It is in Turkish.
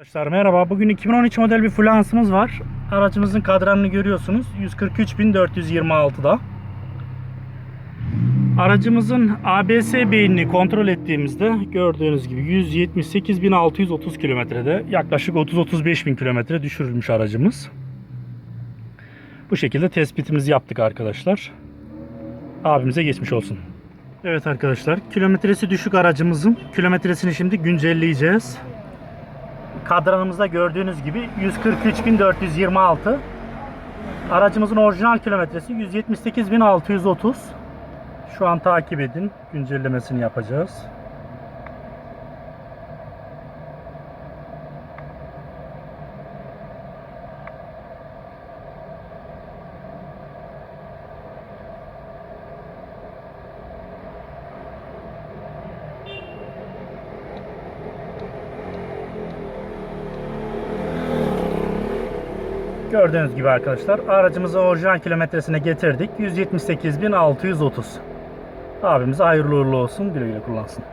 Arkadaşlar merhaba. Bugün 2013 model bir fluansımız var. Aracımızın kadranını görüyorsunuz. 143.426'da. Aracımızın ABS beynini kontrol ettiğimizde gördüğünüz gibi 178.630 kilometrede yaklaşık 30-35 bin kilometre düşürülmüş aracımız. Bu şekilde tespitimizi yaptık arkadaşlar. Abimize geçmiş olsun. Evet arkadaşlar kilometresi düşük aracımızın kilometresini şimdi güncelleyeceğiz. Kadranımızda gördüğünüz gibi 143.426. Aracımızın orijinal kilometresi 178.630. Şu an takip edin. Güncellemesini yapacağız. Gördüğünüz gibi arkadaşlar aracımızı orijinal kilometresine getirdik. 178.630. Abimize hayırlı uğurlu olsun. Güle güle kullansın.